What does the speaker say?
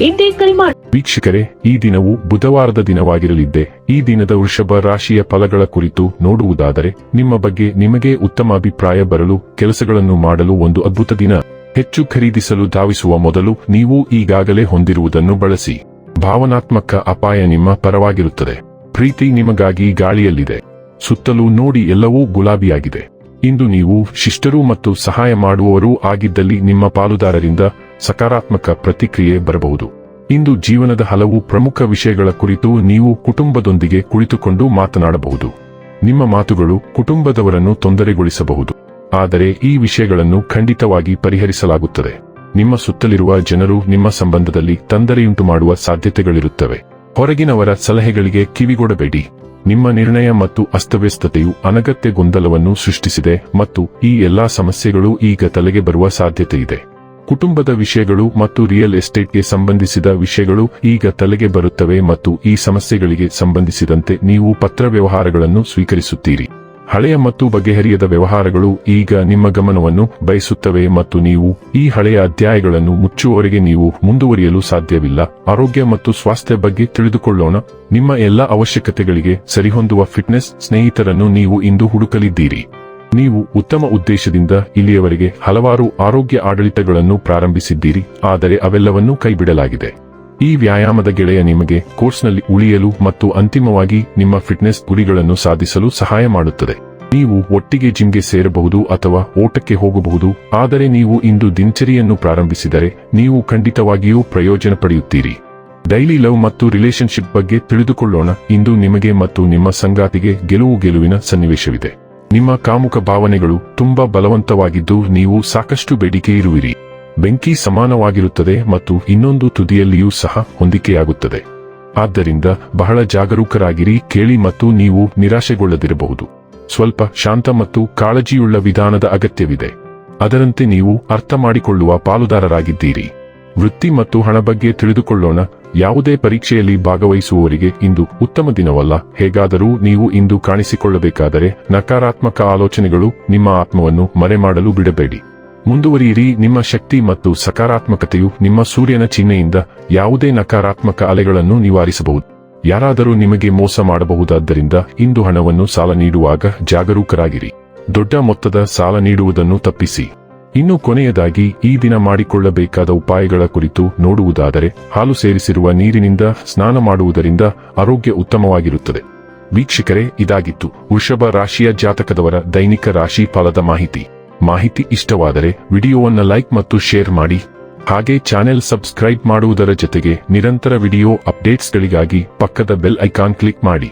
ಇಂದೇ ಕರೆ ವೀಕ್ಷಕರೇ, ಈ ದಿನವು ಬುಧವಾರದ ದಿನವಾಗಿರಲಿದ್ದೆ, ಈ ದಿನದ ವೃಷಭ ರಾಶಿಯ ಫಲಗಳ ಕುರಿತು ನೋಡುವುದಾದರೆ, ನಿಮ್ಮ ಬಗ್ಗೆ ನಿಮಗೆ ಉತ್ತಮ ಅಭಿಪ್ರಾಯ ಬರಲು, ಕೆಲಸಗಳನ್ನು ಮಾಡಲು ಒಂದು ಅದ್ಭುತ ದಿನ. ಹೆಚ್ಚು ಖರೀದಿಸಲು ಧಾವಿಸುವ ಮೊದಲು ನೀವು ಈಗಾಗಲೇ ಹೊಂದಿರುವುದನ್ನು ಬಳಸಿ. ಭಾವನಾತ್ಮಕ ಅಪಾಯ ನಿಮ್ಮ ಪರವಾಗಿರುತ್ತದೆ. ಪ್ರೀತಿ ನಿಮಗಾಗಿ ಗಾಳಿಯಲ್ಲಿದೆ. ಸುತ್ತಲೂ ನೋಡಿ ಎಲ್ಲವೂ ಗುಲಾಬಿಯಾಗಿದೆ. ಇಂದು ನೀವು ಶಿಷ್ಟರು ಮತ್ತು ಸಹಾಯ ಮಾಡುವವರೂ ಆಗಿದ್ದಲ್ಲಿ ನಿಮ್ಮ ಪಾಲುದಾರರಿಂದ ಸಕಾರಾತ್ಮಕ ಪ್ರತಿಕ್ರಿಯೆ ಬರಬಹುದು. ಇಂದು ಜೀವನದ ಹಲವು ಪ್ರಮುಖ ವಿಷಯಗಳ ಕುರಿತು ನೀವು ಕುಟುಂಬದೊಂದಿಗೆ ಕುಳಿತುಕೊಂಡು ಮಾತನಾಡಬಹುದು. ನಿಮ್ಮ ಮಾತುಗಳು ಕುಟುಂಬದವರನ್ನು ತೊಂದರೆಗೊಳಿಸಬಹುದು. ಆದರೆ ಈ ವಿಷಯಗಳನ್ನು ಖಂಡಿತವಾಗಿ ಪರಿಹರಿಸಲಾಗುತ್ತದೆ. ನಿಮ್ಮ ಸುತ್ತಲಿರುವ ಜನರು ನಿಮ್ಮ ಸಂಬಂಧದಲ್ಲಿ ತೊಂದರೆಯುಂಟು ಮಾಡುವ ಸಾಧ್ಯತೆಗಳಿರುತ್ತವೆ. ಹೊರಗಿನವರ ಸಲಹೆಗಳಿಗೆ ಕಿವಿಗೊಡಬೇಡಿ. ನಿಮ್ಮ ನಿರ್ಣಯ ಮತ್ತು ಅಸ್ತವ್ಯಸ್ತತೆಯು ಅನಗತ್ಯ ಗೊಂದಲವನ್ನು ಸೃಷ್ಟಿಸಿದೆ ಮತ್ತು ಈ ಎಲ್ಲಾ ಸಮಸ್ಯೆಗಳು ಈಗ ತಲೆಗೆ ಬರುವ ಸಾಧ್ಯತೆ ಇದೆ ಕುಟುಂಬದ ವಿಷಯಗಳು ಮತ್ತು ರಿಯಲ್ ಎಸ್ಟೇಟ್ಗೆ ಸಂಬಂಧಿಸಿದ ವಿಷಯಗಳು ಈಗ ತಲೆಗೆ ಬರುತ್ತವೆ ಮತ್ತು ಈ ಸಮಸ್ಯೆಗಳಿಗೆ ಸಂಬಂಧಿಸಿದಂತೆ ನೀವು ಪತ್ರ ವ್ಯವಹಾರಗಳನ್ನು ಸ್ವೀಕರಿಸುತ್ತೀರಿ. ಹಳೆಯ ಮತ್ತು ಬಗೆಹರಿಯದ ವ್ಯವಹಾರಗಳು ಈಗ ನಿಮ್ಮ ಗಮನವನ್ನು ಬಯಸುತ್ತವೆ ಮತ್ತು ನೀವು ಈ ಹಳೆಯ ಅಧ್ಯಾಯಗಳನ್ನು ಮುಚ್ಚುವವರೆಗೆ ನೀವು ಮುಂದುವರಿಯಲು ಸಾಧ್ಯವಿಲ್ಲ. ಆರೋಗ್ಯ ಮತ್ತು ಸ್ವಾಸ್ಥ್ಯ ಬಗ್ಗೆ ತಿಳಿದುಕೊಳ್ಳೋಣ. ನಿಮ್ಮ ಎಲ್ಲ ಅವಶ್ಯಕತೆಗಳಿಗೆ ಸರಿಹೊಂದುವ ಫಿಟ್ನೆಸ್ ಸ್ನೇಹಿತರನ್ನು ನೀವು ಇಂದು ಹುಡುಕಲಿದ್ದೀರಿ. ನೀವು ಉತ್ತಮ ಉದ್ದೇಶದಿಂದ ಇಲ್ಲಿಯವರೆಗೆ ಹಲವಾರು ಆರೋಗ್ಯ ಆಡಳಿತಗಳನ್ನು ಪ್ರಾರಂಭಿಸಿದ್ದೀರಿ, ಆದರೆ ಅವೆಲ್ಲವನ್ನೂ ಕೈಬಿಡಲಾಗಿದೆ. ಈ ವ್ಯಾಯಾಮದ ಗೆಳೆಯ ನಿಮಗೆ ಕೋರ್ಸ್ನಲ್ಲಿ ಉಳಿಯಲು ಮತ್ತು ಅಂತಿಮವಾಗಿ ನಿಮ್ಮ ಫಿಟ್ನೆಸ್ ಗುರಿಗಳನ್ನು ಸಾಧಿಸಲು ಸಹಾಯ ಮಾಡುತ್ತದೆ. ನೀವು ಒಟ್ಟಿಗೆ ಜಿಮ್ಗೆ ಸೇರಬಹುದು ಅಥವಾ ಓಟಕ್ಕೆ ಹೋಗಬಹುದು, ಆದರೆ ನೀವು ಇಂದು ದಿನಚರಿಯನ್ನು ಪ್ರಾರಂಭಿಸಿದರೆ ನೀವು ಖಂಡಿತವಾಗಿಯೂ ಪ್ರಯೋಜನ ಪಡೆಯುತ್ತೀರಿ. ಡೈಲಿ ಲವ್ ಮತ್ತು ರಿಲೇಶನ್ಶಿಪ್ ಬಗ್ಗೆ ತಿಳಿದುಕೊಳ್ಳೋಣ. ಇಂದು ನಿಮಗೆ ಮತ್ತು ನಿಮ್ಮ ಸಂಗಾತಿಗೆ ಗೆಲುವು ಗೆಲುವಿನ ಸನ್ನಿವೇಶವಿದೆ. ನಿಮ್ಮ ಕಾಮುಕ ಭಾವನೆಗಳು ತುಂಬಾ ಬಲವಂತವಾಗಿದ್ದು ನೀವು ಸಾಕಷ್ಟು ಬೇಡಿಕೆ ಇರುವಿರಿ. ಬೆಂಕಿ ಸಮಾನವಾಗಿರುತ್ತದೆ ಮತ್ತು ಇನ್ನೊಂದು ತುದಿಯಲ್ಲಿಯೂ ಸಹ ಹೊಂದಿಕೆಯಾಗುತ್ತದೆ. ಆದ್ದರಿಂದ ಬಹಳ ಜಾಗರೂಕರಾಗಿರಿ, ಕೇಳಿ ಮತ್ತು ನೀವು ನಿರಾಶೆಗೊಳ್ಳದಿರಬಹುದು. ಸ್ವಲ್ಪ ಶಾಂತ ಮತ್ತು ಕಾಳಜಿಯುಳ್ಳ ವಿಧಾನದ ಅಗತ್ಯವಿದೆ. ಅದರಂತೆ ನೀವು ಅರ್ಥ ಮಾಡಿಕೊಳ್ಳುವ ಪಾಲುದಾರರಾಗಿದ್ದೀರಿ. ವೃತ್ತಿ ಮತ್ತು ಹಣ ಬಗ್ಗೆ ತಿಳಿದುಕೊಳ್ಳೋಣ. ಯಾವುದೇ ಪರೀಕ್ಷೆಯಲ್ಲಿ ಭಾಗವಹಿಸುವವರಿಗೆ ಇಂದು ಉತ್ತಮ ದಿನವಲ್ಲ. ಹೇಗಾದರೂ ನೀವು ಇಂದು ಕಾಣಿಸಿಕೊಳ್ಳಬೇಕಾದರೆ ನಕಾರಾತ್ಮಕ ಆಲೋಚನೆಗಳು ನಿಮ್ಮ ಆತ್ಮವನ್ನು ಮರೆಮಾಡಲು ಬಿಡಬೇಡಿ. ಮುಂದುವರಿಯಿರಿ. ನಿಮ್ಮ ಶಕ್ತಿ ಮತ್ತು ಸಕಾರಾತ್ಮಕತೆಯು ನಿಮ್ಮ ಸೂರ್ಯನ ಚಿಹ್ನೆಯಿಂದ ಯಾವುದೇ ನಕಾರಾತ್ಮಕ ಅಲೆಗಳನ್ನು ನಿವಾರಿಸಬಹುದು. ಯಾರಾದರೂ ನಿಮಗೆ ಮೋಸ ಮಾಡಬಹುದಾದ್ದರಿಂದ ಇಂದು ಹಣವನ್ನು ಸಾಲ ನೀಡುವಾಗ ಜಾಗರೂಕರಾಗಿರಿ. ದೊಡ್ಡ ಮೊತ್ತದ ಸಾಲ ನೀಡುವುದನ್ನು ತಪ್ಪಿಸಿ. ಇನ್ನು ಕೊನೆಯದಾಗಿ ಈ ದಿನ ಮಾಡಿಕೊಳ್ಳಬೇಕಾದ ಉಪಾಯಗಳ ಕುರಿತು ನೋಡುವುದಾದರೆ ಹಾಲು ಸೇರಿಸಿರುವ ನೀರಿನಿಂದ ಸ್ನಾನ ಮಾಡುವುದರಿಂದ ಆರೋಗ್ಯ ಉತ್ತಮವಾಗಿರುತ್ತದೆ. ವೀಕ್ಷಕರೇ, ಇದಾಗಿತ್ತು ವೃಷಭ ರಾಶಿಯ ಜಾತಕದವರ ದೈನಿಕ ರಾಶಿ ಫಲದ ಮಾಹಿತಿ. ಮಾಹಿತಿ ಇಷ್ಟವಾದರೆ ವಿಡಿಯೋವನ್ನ ಲೈಕ್ ಮತ್ತು ಶೇರ್ ಮಾಡಿ. ಹಾಗೆ ಚಾನೆಲ್ ಸಬ್ಸ್ಕ್ರೈಬ್ ಮಾಡುವುದರ ಜೊತೆಗೆ ನಿರಂತರ ವಿಡಿಯೋ ಅಪ್ಡೇಟ್ಸ್ಗಳಿಗಾಗಿ ಪಕ್ಕದ ಬೆಲ್ ಐಕಾನ್ ಕ್ಲಿಕ್ ಮಾಡಿ.